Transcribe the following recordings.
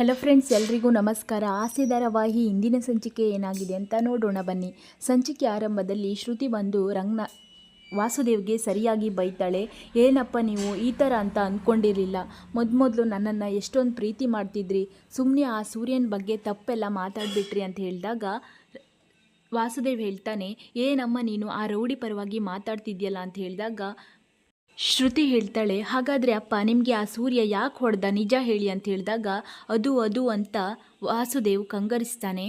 Hello friends ಎಲ್ರಿಗೂ ನಮಸ್ಕಾರ. ಆಸೆ ಧಾರಾವಾಹಿ ಇಂದಿನ ಸಂಚಿಕೆ ಏನಾಗಿದೆ ಅಂತ ನೋಡೋಣ ಬನ್ನಿ. ಸಂಚಿಕೆ ಆರಂಭದಲ್ಲಿ ಶ್ರುತಿ ಬಂದು ರಂಗ್ನ ವಾಸುದೇವ್ಗೆ ಸರಿಯಾಗಿ ಬೈತಾಳೆ. ಏನಪ್ಪ ನೀವು ಈ ಥರ ಅಂತ ಅಂದ್ಕೊಂಡಿರಲಿಲ್ಲ ಮೊದಮೊದಲು ನನ್ನನ್ನು ಎಷ್ಟೊಂದು ಪ್ರೀತಿ ಮಾಡ್ತಿದ್ರಿ. ಸುಮ್ಮನೆ ಆ ಸೂರ್ಯನ ಬಗ್ಗೆ ತಪ್ಪೆಲ್ಲ ಮಾತಾಡಿಬಿಟ್ರಿ ಅಂತ ಹೇಳಿದಾಗ ವಾಸುದೇವ್ ಹೇಳ್ತಾನೆ, ಏನಮ್ಮ ನೀನು ಆ ರೌಡಿ ಪರವಾಗಿ ಮಾತಾಡ್ತಿದ್ಯಲ್ಲ? ಅಂತ ಹೇಳಿದಾಗ ಶ್ರುತಿ ಹೇಳ್ತಾಳೆ, ಹಾಗಾದರೆ ಅಪ್ಪ, ನಿಮಗೆ ಆ ಸೂರ್ಯ ಯಾಕೆ ಹೊಡೆದ? ನಿಜ ಹೇಳಿ ಅಂತ ಹೇಳಿದಾಗ, ಅದು ಅದು ಅಂತ ವಾಸುದೇವ್ ಕಂಗರಿಸ್ತಾನೆ.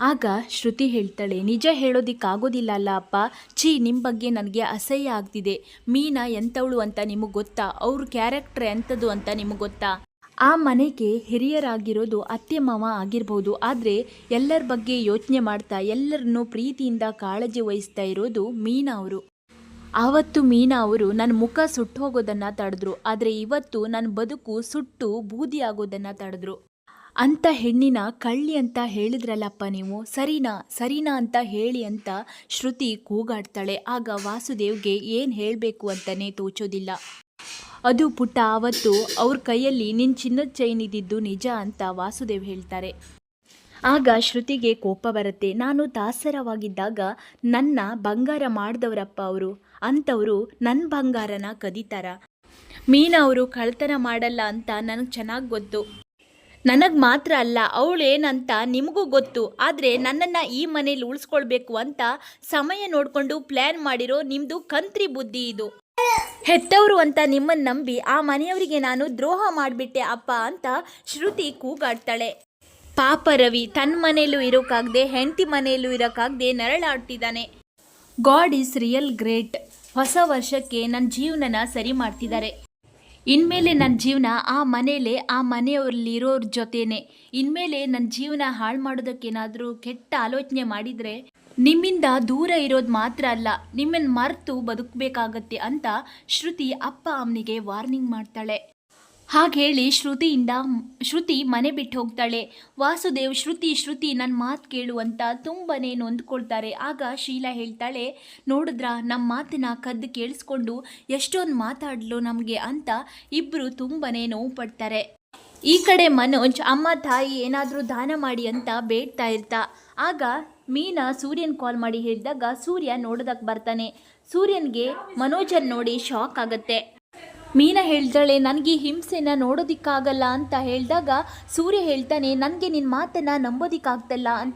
ಆಗ ಶ್ರುತಿ ಹೇಳ್ತಾಳೆ, ನಿಜ ಹೇಳೋದಿಕ್ಕಾಗೋದಿಲ್ಲ ಅಲ್ಲ ಅಪ್ಪ. ಛೀ ನಿಮ್ಮ ಬಗ್ಗೆ ನನಗೆ ಅಸಹ್ಯ ಆಗ್ತಿದೆ. ಮೀನಾ ಎಂಥವಳು ಅಂತ ನಿಮಗೆ ಗೊತ್ತಾ? ಅವ್ರ ಕ್ಯಾರೆಕ್ಟರ್ ಎಂಥದ್ದು ಅಂತ ನಿಮಗೆ ಗೊತ್ತಾ? ಆ ಮನೆಗೆ ಹಿರಿಯರಾಗಿರೋದು ಅತ್ತೆ, ಮಾವ ಆಗಿರ್ಬೋದು. ಆದರೆ ಎಲ್ಲರ ಬಗ್ಗೆ ಯೋಚನೆ ಮಾಡ್ತಾ ಎಲ್ಲರನ್ನೂ ಪ್ರೀತಿಯಿಂದ ಕಾಳಜಿ ವಹಿಸ್ತಾ ಇರೋದು ಮೀನಾ ಅವರು. ಆವತ್ತು ಮೀನಾ ಅವರು ನನ್ನ ಮುಖ ಸುಟ್ಟು ಹೋಗೋದನ್ನು ತಡೆದ್ರು, ಆದರೆ ಇವತ್ತು ನನ್ನ ಬದುಕು ಸುಟ್ಟು ಬೂದಿ ಆಗೋದನ್ನು ತಡೆದ್ರು. ಅಂಥ ಹೆಣ್ಣಿನ ಕಳ್ಳಿ ಅಂತ ಹೇಳಿದ್ರಲ್ಲಪ್ಪ ನೀವು? ಸರಿನಾ ಸರಿನಾ ಅಂತ ಹೇಳಿ ಅಂತ ಶ್ರುತಿ ಕೂಗಾಡ್ತಾಳೆ. ಆಗ ವಾಸುದೇವ್ಗೆ ಏನು ಹೇಳಬೇಕು ಅಂತಲೇ ತೋಚೋದಿಲ್ಲ. ಅದು ಪುಟ್ಟ ಆವತ್ತು ಅವ್ರ ಕೈಯಲ್ಲಿ ನಿನ್ನ ಚಿನ್ನದ ಚೈನ್ ಇದ್ದಿದ್ದು ನಿಜ ಅಂತ ವಾಸುದೇವ್ ಹೇಳ್ತಾರೆ. ಆಗ ಶ್ರುತಿಗೆ ಕೋಪ ಬರುತ್ತೆ. ನಾನು ದಾಸರವಾಗಿದ್ದಾಗ ನನ್ನ ಬಂಗಾರ ಮಾಡಿದವರಪ್ಪ ಅವರು. ಅಂಥವರು ನನ್ನ ಬಂಗಾರನ ಕದೀತಾರ. ಮೀನಾ ಅವರು ಕಳ್ತನ ಮಾಡಲ್ಲ ಅಂತ ನನಗೆ ಚೆನ್ನಾಗಿ ಗೊತ್ತು. ನನಗೆ ಮಾತ್ರ ಅಲ್ಲ, ಅವಳೇನಂತ ನಿಮಗೂ ಗೊತ್ತು. ಆದರೆ ನನ್ನನ್ನು ಈ ಮನೇಲಿ ಉಳಿಸ್ಕೊಳ್ಬೇಕು ಅಂತ ಸಮಯ ನೋಡಿಕೊಂಡು ಪ್ಲ್ಯಾನ್ ಮಾಡಿರೋ ನಿಮ್ಮದು ಕಂತ್ರಿ ಬುದ್ಧಿ ಇದು. ಹೆತ್ತವರು ಅಂತ ನಿಮ್ಮನ್ನು ನಂಬಿ ಆ ಮನೆಯವರಿಗೆ ನಾನು ದ್ರೋಹ ಮಾಡಿಬಿಟ್ಟೆ ಅಪ್ಪ ಅಂತ ಶ್ರುತಿ ಕೂಗಾಡ್ತಾಳೆ. ಪಾಪ ರವಿ ತನ್ನ ಮನೆಯಲ್ಲೂ ಇರೋಕ್ಕಾಗದೆ ಹೆಂಡತಿ ಮನೆಯಲ್ಲೂ ಇರೋಕ್ಕಾಗದೆ ನರಳಾಡ್ತಿದ್ದಾನೆ. God is real great. ಹೊಸ ವರ್ಷಕ್ಕೆ ನನ್ನ ಜೀವನನ ಸರಿ ಮಾಡ್ತಿದ್ದಾರೆ. ಇನ್ಮೇಲೆ ನನ್ನ ಜೀವನ ಆ ಮನೇಲೆ ಆ ಮನೆಯವರಲ್ಲಿರೋರ ಜೊತೆನೆ. ಇನ್ಮೇಲೆ ನನ್ನ ಜೀವನ ಹಾಳು ಮಾಡೋದಕ್ಕೇನಾದರೂ ಕೆಟ್ಟ ಆಲೋಚನೆ ಮಾಡಿದರೆ ನಿಮ್ಮಿಂದ ದೂರ ಇರೋದು ಮಾತ್ರ ಅಲ್ಲ ನಿಮ್ಮನ್ನು ಮರೆತು ಬದುಕಬೇಕಾಗತ್ತೆ ಅಂತ ಶ್ರುತಿ ಅಪ್ಪ ಅಮ್ಮನಿಗೆ ವಾರ್ನಿಂಗ್ ಮಾಡ್ತಾಳೆ. ಹಾಗೆ ಹೇಳಿ ಶ್ರುತಿಯಿಂದ ಶ್ರುತಿ ಮನೆ ಬಿಟ್ಟು ಹೋಗ್ತಾಳೆ. ವಾಸುದೇವ್, ಶ್ರುತಿ ಶ್ರುತಿ ನನ್ನ ಮಾತು ಕೇಳು ಅಂತ ತುಂಬನೇ ನೊಂದ್ಕೊಳ್ತಾರೆ. ಆಗ ಶೀಲಾ ಹೇಳ್ತಾಳೆ, ನೋಡಿದ್ರ ನಮ್ಮ ಮಾತನ್ನ ಕದ್ದು ಕೇಳಿಸ್ಕೊಂಡು ಎಷ್ಟೊಂದು ಮಾತಾಡಲು ನಮಗೆ ಅಂತ ಇಬ್ಬರು ತುಂಬನೇ ನೋವು ಪಡ್ತಾರೆ. ಈ ಕಡೆ ಮನೋಜ್, ಅಮ್ಮ, ತಾಯಿ ಏನಾದರೂ ದಾನ ಮಾಡಿ ಅಂತ ಬೇಡ್ತಾ ಇರ್ತಾ. ಆಗ ಮೀನಾ ಸೂರ್ಯನ್ ಕಾಲ್ ಮಾಡಿ ಹೇಳಿದಾಗ ಸೂರ್ಯ ನೋಡೋದಕ್ಕೆ ಬರ್ತಾನೆ. ಸೂರ್ಯನಿಗೆ ಮನೋಜನ್ ನೋಡಿ ಶಾಕ್ ಆಗತ್ತೆ. ಮೀನಾ ಹೇಳ್ತಾಳೆ, ನನಗೆ ಹಿಂಸೆನ ನೋಡೋದಿಕ್ಕಾಗಲ್ಲ ಅಂತ ಹೇಳಿದಾಗ ಸೂರ್ಯ ಹೇಳ್ತಾನೆ, ನನಗೆ ನಿನ್ನ ಮಾತನ್ನು ನಂಬೋದಿಕ್ಕಾಗ್ತಲ್ಲ ಅಂತ.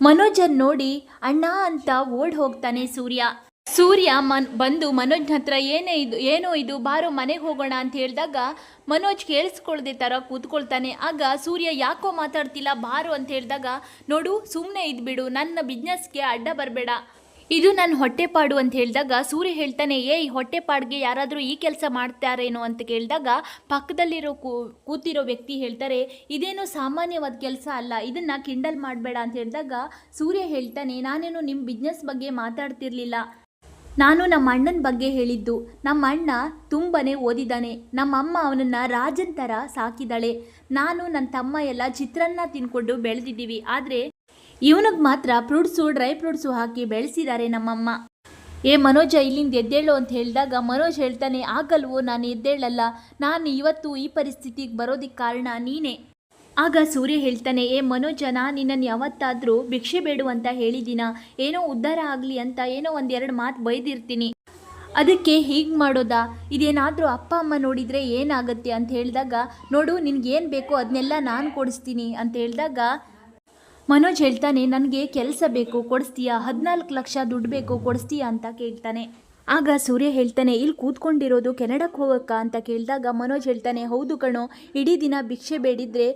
ಮನೋಜನ್ ನೋಡಿ, ಅಣ್ಣ ಅಂತ ಓಡ್ ಹೋಗ್ತಾನೆ ಸೂರ್ಯ. ಸೂರ್ಯ ಮನ್, ಬಂದು ಮನೋಜ್ನ ಹತ್ರ, ಏನೇ ಇದು, ಏನೋ ಇದು, ಬಾರೋ ಮನೆಗೆ ಹೋಗೋಣ ಅಂತ ಹೇಳಿದಾಗ ಮನೋಜ್ ಕೇಳಿಸ್ಕೊಳ್ದೆ ಥರ ಕೂತ್ಕೊಳ್ತಾನೆ. ಆಗ ಸೂರ್ಯ ಯಾಕೋ ಮಾತಾಡ್ತಿಲ್ಲ, ಬಾರೋ ಅಂತ ಹೇಳಿದಾಗ, ನೋಡು ಸುಮ್ಮನೆ ಇದ್ಬಿಡು, ನನ್ನ ಬಿಸ್ನೆಸ್ಗೆ ಅಡ್ಡ ಬರಬೇಡ. ಇದು ನನ್ನ ಹೊಟ್ಟೆಪಾಡು ಅಂತ ಹೇಳಿದಾಗ ಸೂರ್ಯ ಹೇಳ್ತಾನೆ ಏ ಈ ಹೊಟ್ಟೆಪಾಡಿಗೆ ಯಾರಾದರೂ ಈ ಕೆಲಸ ಮಾಡ್ತಾರೇನೋ ಅಂತ ಕೇಳಿದಾಗ ಪಕ್ಕದಲ್ಲಿರೋ ಕೂತಿರೋ ವ್ಯಕ್ತಿ ಹೇಳ್ತಾರೆ, ಇದೇನು ಸಾಮಾನ್ಯವಾದ ಕೆಲಸ ಅಲ್ಲ, ಇದನ್ನು ಕಿಂಡಲ್ ಮಾಡಬೇಡ ಅಂತ ಹೇಳಿದಾಗ ಸೂರ್ಯ ಹೇಳ್ತಾನೆ, ನಾನೇನು ನಿಮ್ಮ ಬಿಸ್ನೆಸ್ ಬಗ್ಗೆ ಮಾತಾಡ್ತಿರ್ಲಿಲ್ಲ. ನಾನು ನಮ್ಮ ಅಣ್ಣನ ಬಗ್ಗೆ ಹೇಳಿದ್ದು. ನಮ್ಮ ಅಣ್ಣ ತುಂಬಾ ಓದಿದ್ದಾನೆ ನಮ್ಮಮ್ಮ ಅವನನ್ನು ರಾಜನ್ ಥರ ಸಾಕಿದಾಳೆ. ನಾನು ನನ್ನ ತಮ್ಮ ಎಲ್ಲ ಚಿತ್ರಾನ್ನ ತಿನ್ಕೊಂಡು ಬೆಳೆದಿದ್ದೀವಿ. ಆದರೆ ಇವನಿಗೆ ಮಾತ್ರ ಫ್ರೂಟ್ಸು, ಡ್ರೈ ಫ್ರೂಟ್ಸು ಹಾಕಿ ಬೆಳೆಸಿದ್ದಾರೆ ನಮ್ಮಮ್ಮ. ಏ ಮನೋಜ, ಇಲ್ಲಿಂದ ಎದ್ದೇಳು ಅಂತ ಹೇಳಿದಾಗ ಮನೋಜ್ ಹೇಳ್ತಾನೆ, ಆಗಲ್ವೋ, ನಾನು ಎದ್ದೇಳಲ್ಲ. ನಾನು ಇವತ್ತು ಈ ಪರಿಸ್ಥಿತಿಗೆ ಬರೋದಕ್ಕೆ ಕಾರಣ ನೀನೇ. ಆಗ ಸೂರ್ಯ ಹೇಳ್ತಾನೆ, ಏ ಮನೋಜ, ನಾನು ನಿನ್ನನ್ನು ಯಾವತ್ತಾದರೂ ಭಿಕ್ಷೆ ಬೇಡು ಅಂತ ಹೇಳಿದ್ದೀನ ಏನೋ ಉದ್ಧಾರ ಆಗಲಿ ಅಂತ ಏನೋ ಒಂದೆರಡು ಮಾತು ಬೈದಿರ್ತೀನಿ. ಅದಕ್ಕೆ ಹೀಗೆ ಮಾಡೋದಾ? ಇದೇನಾದರೂ ಅಪ್ಪ, ಅಮ್ಮ ನೋಡಿದರೆ ಏನಾಗುತ್ತೆ? ಅಂತ ಹೇಳಿದಾಗ, ನೋಡು, ನಿನಗೇನು ಬೇಕೋ ಅದನ್ನೆಲ್ಲ ನಾನು ಕೊಡಿಸ್ತೀನಿ. ಅಂತ ಹೇಳಿದಾಗ ಮನೋಜ್ ಹೇಳ್ತಾನೆ, ನನಗೆ ಕೆಲಸ ಬೇಕು, ಕೊಡಿಸ್ತೀಯಾ? ಹದಿನಾಲ್ಕು ಲಕ್ಷ ದುಡ್ಡು ಬೇಕು, ಕೊಡಿಸ್ತೀಯಾ? ಅಂತ ಕೇಳ್ತಾನೆ. ಆಗ ಸೂರ್ಯ ಹೇಳ್ತಾನೆ ಇಲ್ಲಿ ಕೂತ್ಕೊಂಡಿರೋದು ಕೆನಡಕ್ಕೆ ಹೋಗಕ್ಕ? ಅಂತ ಕೇಳಿದಾಗ ಮನೋಜ್ ಹೇಳ್ತಾನೆ, ಹೌದು ಕಣೋ, ಇಡೀ ದಿನ ಭಿಕ್ಷೆ ಬೇಡಿದ್ರೆ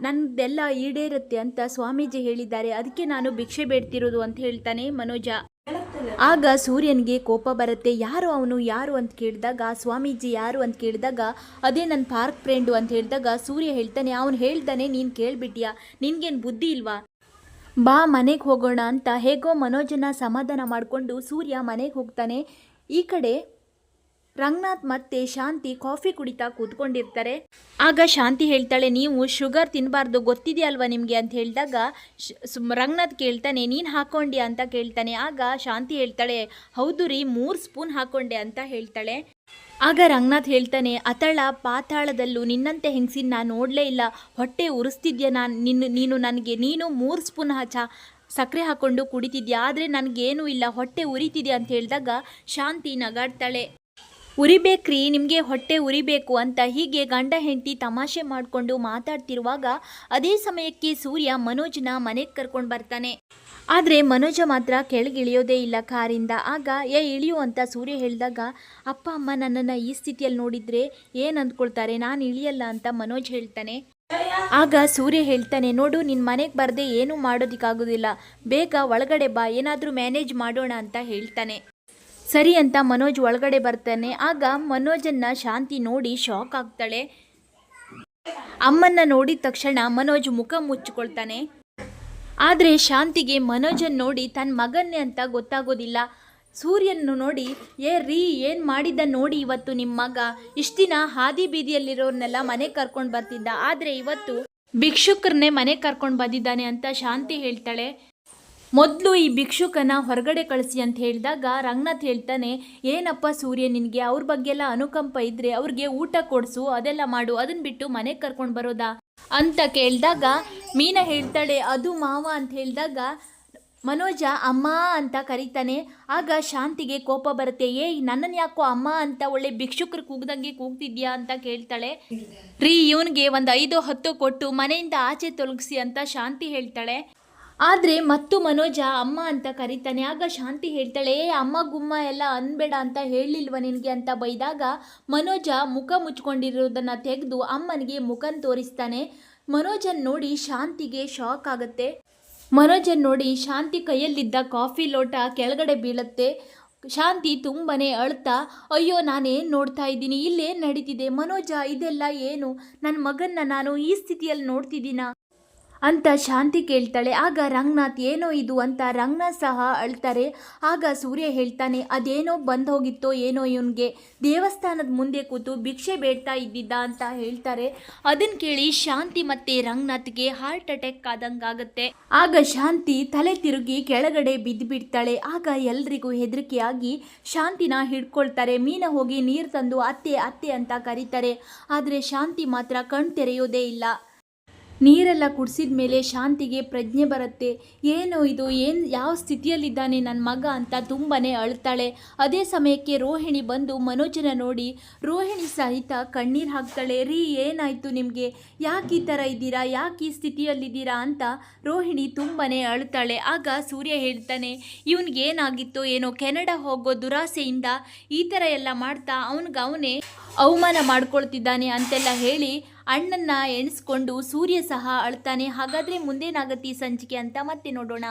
ನನ್ನದೆಲ್ಲ ಈಡೇರುತ್ತೆ ಅಂತ ಸ್ವಾಮೀಜಿ ಹೇಳಿದ್ದಾರೆ. ಅದಕ್ಕೆ ನಾನು ಭಿಕ್ಷೆ ಬೇಡ್ತಿರೋದು ಅಂತ ಹೇಳ್ತಾನೆ ಮನೋಜ. ಆಗ ಸೂರ್ಯನಿಗೆ ಕೋಪ ಬರುತ್ತೆ. ಯಾರು ಅವನು, ಯಾರು ಅಂತ ಕೇಳಿದಾಗ, ಸ್ವಾಮೀಜಿ ಯಾರು ಅಂತ ಕೇಳಿದಾಗ, ಅದೇ ನನ್ನ ಪಾರ್ಕ್ ಫ್ರೆಂಡು ಅಂತ ಹೇಳಿದಾಗ ಸೂರ್ಯ ಹೇಳ್ತಾನೆ, ಅವನು ಹೇಳ್ತಾನೆ ನೀನು ಕೇಳಿಬಿಟ್ಟಿಯ ನಿನ್ಗೇನು ಬುದ್ಧಿ ಇಲ್ವಾ? ಬಾ, ಮನೆಗೆ ಹೋಗೋಣ ಅಂತ ಹೇಗೋ ಮನೋಜನ ಸಮಾಧಾನ ಮಾಡಿಕೊಂಡು ಸೂರ್ಯ ಮನೆಗೆ ಹೋಗ್ತಾನೆ. ಈ ಕಡೆ ರಂಗನಾಥ್ ಮತ್ತೆ ಶಾಂತಿ ಕಾಫಿ ಕುಡಿತಾ ಕೂತ್ಕೊಂಡಿರ್ತಾರೆ. ಆಗ ಶಾಂತಿ ಹೇಳ್ತಾಳೆ, ನೀವು ಶುಗರ್ ತಿನ್ನಬಾರ್ದು ಗೊತ್ತಿದೆಯಲ್ವಾ ನಿಮಗೆ? ಅಂತ ಹೇಳಿದಾಗ ರಂಗನಾಥ್ ಕೇಳ್ತಾನೆ, ನೀನು ಹಾಕೊಂಡ್ಯಾ? ಅಂತ ಕೇಳ್ತಾನೆ. ಆಗ ಶಾಂತಿ ಹೇಳ್ತಾಳೆ, ಹೌದು ರೀ, ಮೂರು ಸ್ಪೂನ್ ಹಾಕೊಂಡೆ, ಅಂತ ಹೇಳ್ತಾಳೆ. ಆಗ ರಂಗನಾಥ್ ಹೇಳ್ತಾನೆ ಅತಳ ಪಾತಾಳದಲ್ಲೂ ನಿನ್ನಂತೆ ಹೆಂಗಸಿನ ನಾನು ನೋಡಲೇ ಇಲ್ಲ. ಹೊಟ್ಟೆ ಉರಿಸ್ತಿದ್ಯಾ ನಾನು ನಿನ್ನ ನೀನು ನನಗೆ, ನೀನು ಮೂರು ಸ್ಪೂನ್ ಹಚ್ಚ ಸಕ್ಕರೆ ಹಾಕ್ಕೊಂಡು ಕುಡಿತಿದ್ಯಾ? ಆದರೆ ನನಗೇನೂ ಇಲ್ಲ, ಹೊಟ್ಟೆ ಉರಿತಿದ್ಯಾ ಅಂತ ಹೇಳಿದಾಗ ಶಾಂತಿ ನಗಾಡ್ತಾಳೆ. ಉರಿಬೇಕ್ರಿ, ನಿಮಗೆ ಹೊಟ್ಟೆ ಉರಿಬೇಕು ಅಂತ ಹೀಗೆ ಗಂಡ ಹೆಂಡತಿ ತಮಾಷೆ ಮಾಡಿಕೊಂಡು ಮಾತಾಡ್ತಿರುವಾಗ ಅದೇ ಸಮಯಕ್ಕೆ ಸೂರ್ಯ ಮನೋಜ್ನ ಮನೆಗೆ ಕರ್ಕೊಂಡು ಬರ್ತಾನೆ. ಆದರೆ ಮನೋಜ ಮಾತ್ರ ಕೆಳಗಿಳಿಯೋದೇ ಇಲ್ಲ ಕಾರಿಂದ. ಆಗ, ಏ, ಇಳಿಯು ಅಂತ ಸೂರ್ಯ ಹೇಳಿದಾಗ, ಅಪ್ಪ, ಅಮ್ಮ ನನ್ನನ್ನು ಈ ಸ್ಥಿತಿಯಲ್ಲಿ ನೋಡಿದರೆ ಏನು ಅಂದ್ಕೊಳ್ತಾರೆ? ನಾನು ಇಳಿಯಲ್ಲ ಅಂತ ಮನೋಜ್ ಹೇಳ್ತಾನೆ. ಆಗ ಸೂರ್ಯ ಹೇಳ್ತಾನೆ, ನೋಡು ನಿನ್ನ ಮನೆಗೆ ಬರದೆ ಏನೂ ಮಾಡೋದಕ್ಕಾಗೋದಿಲ್ಲ. ಬೇಗ ಒಳಗಡೆ ಬಾ, ಏನಾದರೂ ಮ್ಯಾನೇಜ್ ಮಾಡೋಣ ಅಂತ ಹೇಳ್ತಾನೆ. ಸರಿ ಅಂತ ಮನೋಜ್ ಒಳಗಡೆ ಬರ್ತಾನೆ. ಆಗ ಮನೋಜನ್ನ ಶಾಂತಿ ನೋಡಿ ಶಾಕ್ ಆಗ್ತಾಳೆ. ಅಮ್ಮನ್ನ ನೋಡಿದ ತಕ್ಷಣ ಮನೋಜ್ ಮುಖ ಮುಚ್ಚಿಕೊಳ್ತಾನೆ. ಆದರೆ ಶಾಂತಿಗೆ ಮನೋಜನ್ ನೋಡಿ ತನ್ನ ಮಗನ್ನೇ ಅಂತ ಗೊತ್ತಾಗೋದಿಲ್ಲ. ಸೂರ್ಯನ್ನು ನೋಡಿ, ಏ ರೀ, ಏನು ಮಾಡಿದ್ದ ನೋಡಿ ಇವತ್ತು ನಿಮ್ಮ ಮಗ? ಇಷ್ಟು ದಿನ ಹಾದಿ ಬೀದಿಯಲ್ಲಿರೋರ್ನೆಲ್ಲ ಮನೆಗೆ ಕರ್ಕೊಂಡು ಬರ್ತಿದ್ದ. ಆದರೆ ಇವತ್ತು ಭಿಕ್ಷುಕರನ್ನೇ ಮನೆಗೆ ಕರ್ಕೊಂಡು ಬಂದಿದ್ದಾನೆ ಅಂತ ಶಾಂತಿ ಹೇಳ್ತಾಳೆ. ಮೊದಲು ಈ ಭಿಕ್ಷುಕನ ಹೊರಗಡೆ ಕಳಿಸಿ ಅಂತ ಹೇಳಿದಾಗ ರಂಗನಾಥ್ ಹೇಳ್ತಾನೆ, ಏನಪ್ಪ ಸೂರ್ಯ ನಿನಗೆ ಅವ್ರ ಬಗ್ಗೆ ಎಲ್ಲ ಅನುಕಂಪ ಇದ್ರೆ ಅವ್ರಿಗೆ ಊಟ ಕೊಡಿಸು, ಅದೆಲ್ಲ ಮಾಡು ಅದನ್ನ ಬಿಟ್ಟು ಮನೆಗೆ ಕರ್ಕೊಂಡು ಬರೋದಾ? ಅಂತ ಕೇಳಿದಾಗ ಮೀನಾ ಹೇಳ್ತಾಳೆ, ಅದು ಮಾವ ಅಂತ ಹೇಳಿದಾಗ ಮನೋಜ ಅಮ್ಮ ಅಂತ ಕರೀತಾನೆ. ಆಗ ಶಾಂತಿಗೆ ಕೋಪ ಬರುತ್ತೆ ಏ ನನ್ನನ್ನು ಯಾಕೋ ಅಮ್ಮ ಅಂತ ಒಳ್ಳೆ ಭಿಕ್ಷುಕರು ಕೂಗ್ದಂಗೆ ಕೂಗ್ತಿದ್ಯಾ? ಅಂತ ಕೇಳ್ತಾಳೆ. ರೀ, ಇವನಿಗೆ ಒಂದು ಐದು ಹತ್ತು ಕೊಟ್ಟು ಮನೆಯಿಂದ ಆಚೆ ತೊಲಗಿಸಿ ಅಂತ ಶಾಂತಿ ಹೇಳ್ತಾಳೆ. ಆದರೆ ಮತ್ತು ಮನೋಜ ಅಮ್ಮ ಅಂತ ಕರೀತಾನೆ, ಆಗ ಶಾಂತಿ ಹೇಳ್ತಾಳೆ, ಏ ಅಮ್ಮ ಗುಮ್ಮ ಎಲ್ಲ ಅನ್ಬೇಡ ಅಂತ ಹೇಳಿಲ್ವ ನಿನಗೆ? ಅಂತ ಬೈದಾಗ ಮನೋಜ ಮುಖ ಮುಚ್ಕೊಂಡಿರೋದನ್ನು ತೆಗೆದು ಅಮ್ಮನಿಗೆ ಮುಖನ್ ತೋರಿಸ್ತಾನೆ. ಮನೋಜನ್ ನೋಡಿ ಶಾಂತಿಗೆ ಶಾಕ್ ಆಗುತ್ತೆ. ಮನೋಜನ್ ನೋಡಿ ಶಾಂತಿ ಕೈಯಲ್ಲಿದ್ದ ಕಾಫಿ ಲೋಟ ಕೆಳಗಡೆ ಬೀಳುತ್ತೆ. ಶಾಂತಿ ತುಂಬನೇ ಅಳ್ತಾ, ಅಯ್ಯೋ, ನಾನೇನು ನೋಡ್ತಾ ಇದ್ದೀನಿ? ಇಲ್ಲೇನು ನಡೀತಿದೆ? ಮನೋಜ, ಇದೆಲ್ಲ ಏನು? ನನ್ನ ಮಗನ್ನ ನಾನು ಈ ಸ್ಥಿತಿಯಲ್ಲಿ ನೋಡ್ತಿದ್ದೀನಾ? ಅಂತ ಶಾಂತಿ ಕೇಳ್ತಾಳೆ. ಆಗ ರಂಗನಾಥ್, ಏನೋ ಇದು? ಅಂತ ರಂಗನಾಥ್ ಸಹ ಅಳ್ತಾರೆ. ಆಗ ಸೂರ್ಯ ಹೇಳ್ತಾನೆ, ಅದೇನೋ ಬಂದು ಹೋಗಿತ್ತೋ ಏನೋ ಇವನಿಗೆ. ದೇವಸ್ಥಾನದ ಮುಂದೆ ಕೂತು ಭಿಕ್ಷೆ ಬೇಡ್ತಾ ಇದ್ದಿದ್ದ ಅಂತ ಹೇಳ್ತಾರೆ. ಅದನ್ನು ಕೇಳಿ ಶಾಂತಿ ಮತ್ತೆ ರಂಗನಾಥ್ಗೆ ಹಾರ್ಟ್ ಅಟ್ಯಾಕ್ ಆದಂಗಾಗತ್ತೆ. ಆಗ ಶಾಂತಿ ತಲೆ ತಿರುಗಿ ಕೆಳಗಡೆ ಬಿದ್ದು ಬಿಡ್ತಾಳೆ ಆಗ ಎಲ್ರಿಗೂ ಹೆದರಿಕೆಯಾಗಿ ಶಾಂತಿನ ಹಿಡ್ಕೊಳ್ತಾರೆ. ಮೀನ ಹೋಗಿ ನೀರು ತಂದು ಅತ್ತೆ ಅತ್ತೆ ಅಂತ ಕರೀತಾರೆ. ಆದರೆ ಶಾಂತಿ ಮಾತ್ರ ಕಣ್ ತೆರೆಯೋದೇ ಇಲ್ಲ. ನೀರೆಲ್ಲ ಕುಡಿಸಿದ ಮೇಲೆ ಶಾಂತಿಗೆ ಪ್ರಜ್ಞೆ ಬರುತ್ತೆ. ಏನು ಇದು, ಏನು, ಯಾವ ಸ್ಥಿತಿಯಲ್ಲಿದ್ದಾನೆ ನನ್ನ ಮಗ ಅಂತ ತುಂಬನೇ ಅಳ್ತಾಳೆ. ಅದೇ ಸಮಯಕ್ಕೆ ರೋಹಿಣಿ ಬಂದು ಮನೋಜನ ನೋಡಿ, ರೋಹಿಣಿ ಸಹಿತ ಕಣ್ಣೀರು ಹಾಕ್ತಾಳೆ. ರೀ, ಏನಾಯಿತು ನಿಮಗೆ? ಯಾಕೆ ಈ ಥರ ಇದ್ದೀರಾ? ಯಾಕೆ ಈ ಸ್ಥಿತಿಯಲ್ಲಿದ್ದೀರಾ? ಅಂತ ರೋಹಿಣಿ ತುಂಬನೇ ಅಳ್ತಾಳೆ. ಆಗ ಸೂರ್ಯ ಹೇಳ್ತಾನೆ, ಇವನಿಗೆ ಏನಾಗಿತ್ತೋ ಏನೋ ಕೆನಡಾ ಹೋಗೋ ದುರಾಸೆಯಿಂದ ಈ ಥರ ಎಲ್ಲ ಮಾಡ್ತಾ ಅವನಿಗೆ ಅವನೇ ಅವಮಾನ ಮಾಡ್ಕೊಳ್ತಿದ್ದಾನೆ ಅಂತೆಲ್ಲ ಹೇಳಿ ಅಣ್ಣನ್ನ ಎಣಿಸ್ಕೊಂಡು ಸೂರ್ಯ ಸಹ ಅಳ್ತಾನೆ ಹಾಗಾದ್ರೆ ಮುಂದೇನಾಗತ್ತೆ ಈ ಸಂಚಿಕೆ ಅಂತ ಮತ್ತೆ ನೋಡೋಣ.